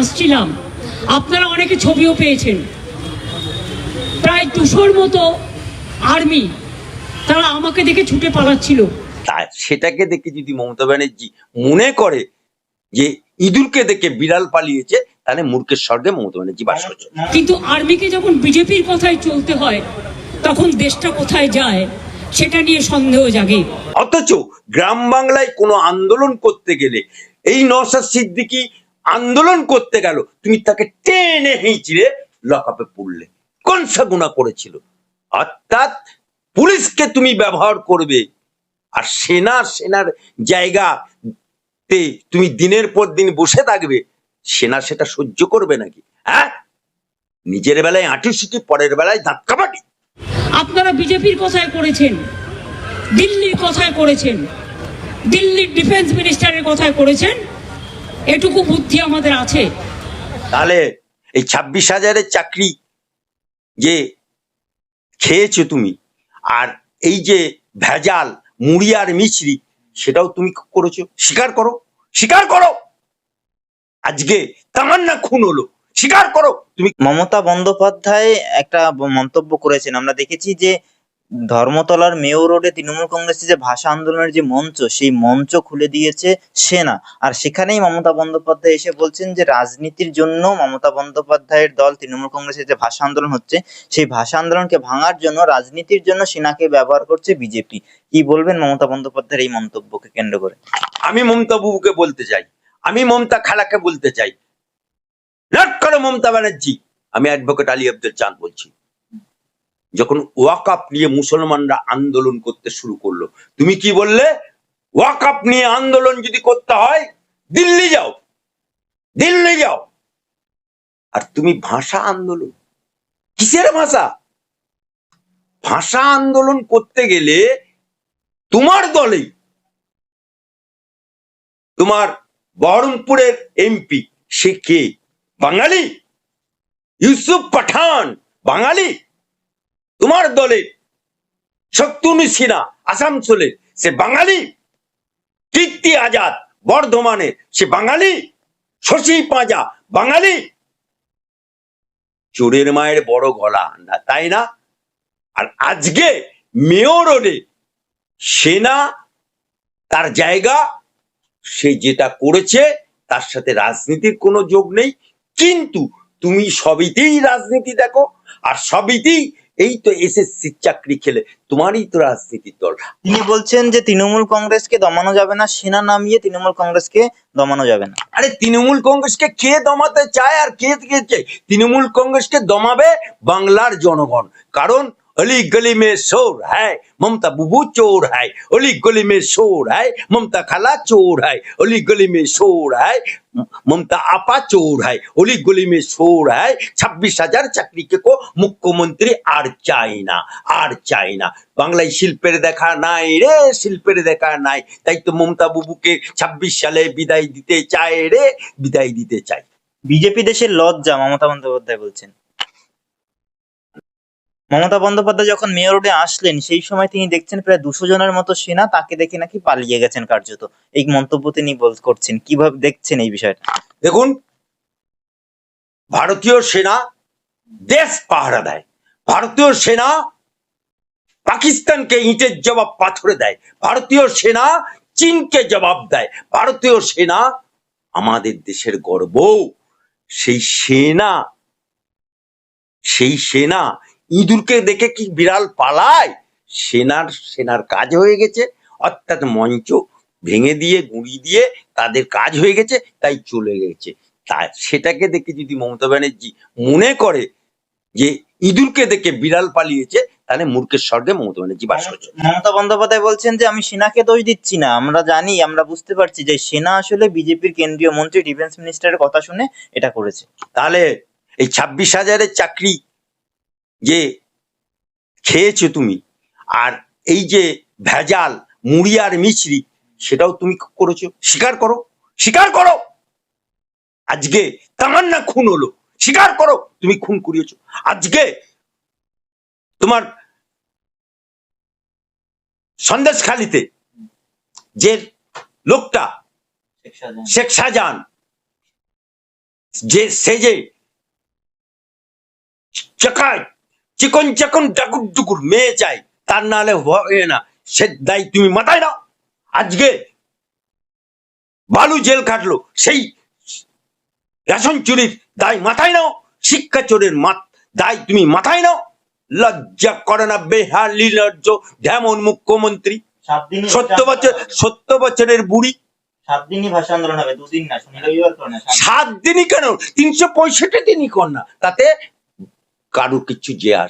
আসছিলাম। আপনারা অনেকে ছবিও পেয়েছেন। প্রায় দুশোর মতো আর্মি তারা আমাকে দেখে ছুটে পালাচ্ছিল। সেটাকে দেখে যদি মমতা ব্যানার্জি মনে করে যে ইঁদুরকে দেখে বিড়াল পালিয়েছে তাহলে মূর্খের স্বর্গে মমতা ব্যানার্জি বাস করছে। কিন্তু আর্মিকে যখন বিজেপির কথায় চলতে হয় তখন দেশটা কোথায় যায় সেটা নিয়ে সন্দেহ জাগে। অথচ গ্রাম বাংলায় কোনো আন্দোলন করতে গেলে এই নসাদ সিদ্দিকি আন্দোলন করতে গেল, তুমি তাকে টেনে হেঁচড়ে লকআপে পড়লে। কোন গুণা করেছিল? অর্থাৎ পুলিশকে তুমি ব্যবহার করবে। আর সেনা, সেনার জায়গাতে তুমি দিনের পর দিন বসে থাকবে, সেনা সেটা সহ্য করবে নাকি? হ্যাঁ? নিজের বেলায় আঁটি সিটি, পরের বেলায় ধাক্কাবাটি। আপনারা বিজেপির কথায় করেছেন, দিল্লির কথায় করেছেন, দিল্লির ডিফেন্স মিনিস্টারের কথায় করেছেন এটুকু বুদ্ধি আমাদের আছে। তাহলে এই ছাব্বিশ হাজারের চাকরি যে খেয়েছো তুমি আর এই যে ভেজাল মুড়ি আর মিছরি সেটাও তুমি করেছ। স্বীকার করো স্বীকার করো। আজকে তামান্না খুন হলো। স্বীকার করো। তুমি মমতা বন্দ্যোপাধ্যায় একটা মন্তব্য করেছেন। আমরা দেখেছি যে ধর্মতলার মেয়র রোডে তৃণমূল কংগ্রেসের যে ভাষা আন্দোলনের যে মঞ্চ, সেই মঞ্চ খুলে দিয়েছে সেনা। আর সেখানেই মমতা বন্দ্যোপাধ্যায় এসে বলছেন যে, রাজনীতির জন্য মমতা বন্দ্যোপাধ্যায়ের দল তৃণমূল কংগ্রেসের যে ভাষা আন্দোলন হচ্ছে, সেই ভাষা আন্দোলনকে ভাঙার জন্য, রাজনীতির জন্য সেনাকে ব্যবহার করছে বিজেপি। কি বলবেন মমতা বন্দ্যোপাধ্যায়ের এই মন্তব্যকে কেন্দ্র করে? আমি মমতা বাবুকে বলতে চাই। আমি মমতা খালাকে বলতে চাই। নট করো মমতা ব্যানার্জি। আমি অ্যাডভোকেট আলী আব্দুল চাঁদ বলছি। যখন ওয়াকআপ নিয়ে মুসলমানরা আন্দোলন করতে শুরু করল, তুমি কি বললে? ওয়াকআপ নিয়ে আন্দোলন যদি করতে হয়, দিল্লি যাও দিল্লি যাও। আর তুমি ভাষা আন্দোলন, কিসের ভাষা? ভাষা আন্দোলন করতে গেলে তোমার দলেই, তোমার বহরমপুরের এমপি সে কে? বাঙালি? ইউসুফ পাঠান, বাঙালি? তোমার দলে শত্রুনু সিনহা আসানসোলের সে বাঙালি, কীর্তি আজাদ বর্ধমানের সে বাঙালি, শশী পাঁজা, বাঙালি। চোরের মায়ের বড় গলা, না তাই না? আর আজকে মেয়র রোডে সেনা, তার জায়গা, সে যেটা করেছে, তার সাথে রাজনীতির কোনো যোগ নেই। কিন্তু তুমি সবিতেই রাজনীতি দেখো, আর সবিতেই এই তো এসএসসি চাকরি খেলে তোমারই তো রাজনীতির দল। তিনি বলছেন যে তৃণমূল কংগ্রেসকে দমানো যাবে না সেনা নামিয়ে তৃণমূল কংগ্রেসকে দমানো যাবে না। আরে তৃণমূল কংগ্রেসকে কে দমাতে চায় আর কে কে চায়? তৃণমূল কংগ্রেসকে দমাবে বাংলার জনগণ। কারণ অলি গলি মে শোর হ্যায় মমতা বুবু চোর হ্যায় অলি গলি মে শোর হ্যায় মমতা খালা চোর হ্যায় অলি গলি মে শোর হ্যায় মমতা আপা চোর হ্যায় অলি গলি মে শোর হ্যায় ছাব্বিশ হাজার চাকরিকে কো মুখ্যমন্ত্রী আর চাই না, আর চাই না। বাংলায় শিল্পের দেখা নাই রে, শিল্পের দেখা নাই। তাই তো মমতা বুবুকে ছাব্বিশ সালে বিদায় দিতে চায় রে, বিদায় দিতে চাই বিজেপি দেশের লজ্জা মমতা বন্দ্যোপাধ্যায় বলছেন। মমতা বন্দ্যোপাধ্যায় যখন মেয়র রোডে আসলেন, সেই সময় তিনি দেখছেন প্রায় দুশো জনের মতো সেনা তাকে দেখে নাকি পালিয়ে গেছেন কার্যত। এই মন্তব্য তিনি করছেন। কীভাবে দেখছেন এই বিষয়টা? দেখুন, ভারতীয় সেনা দেশ পাহারা দেয়। ভারতীয় সেনা পাকিস্তানকে ইটের জবাব পাথরে দেয়। ভারতীয় সেনা চীনকে জবাব দেয়। ভারতীয় সেনা আমাদের দেশের গর্ব। সেই সেনা সেই সেনা ইঁদুরকে দেখে কি বিড়াল পালায়? সেনার সেনার কাজ হয়ে গেছে। অর্থাৎ মঞ্চ ভেঙে দিয়ে গুঁড়ি দিয়ে তাদের কাজ হয়ে গেছে তাই চলে গেছে। তা সেটাকে দেখে যদি মমতা ব্যানার্জি মনে করে যে ইঁদুরকে দেখে বিড়াল পালিয়েছে তাহলে মূর্খের স্বর্গে মমতা ব্যানার্জি বাস করছে। মমতা বন্দ্যোপাধ্যায় বলছেন যে আমি সেনাকে দোষ দিচ্ছি না। আমরা জানি আমরা বুঝতে পারছি যে সেনা আসলে বিজেপির কেন্দ্রীয় মন্ত্রী ডিফেন্স মিনিস্টারের কথা শুনে এটা করেছে। তাহলে এই ছাব্বিশ হাজারের চাকরি যে খেয়েছো তুমি আর এই যে ভেজাল মুড়ি আর মিছরি সেটাও তুমি করেছ। স্বীকার করো স্বীকার করো! আজকে তামান্না খুন হলো স্বীকার করো! তুমি খুন করিয়েছো। আজকে তোমার সন্দেশখালিতে যে লোকটা শেখ শাহজাহান। যে সেজে চাকায় চিকন চাকন ডাকুর ডুকুর মেয়ে চাই তার নাহলে হবে না। সে দায় তুমি মাথায় নাও। আজকে বালু জেল খাটলো সেই রেশন চুরির দায় মাথায় নাও শিক্ষা চোরের মাত দায় তুমি মাথায় নাও। লজ্জা করে না বেহালি লজ্জ যেমন মুখ্যমন্ত্রী। সত্য বছর সত্য বছরের বুড়ি। সাত দিনই সাত কেন? তিনশো পঁয়ষট্টি দিনই কর না তাতে কারও কিছু যে আস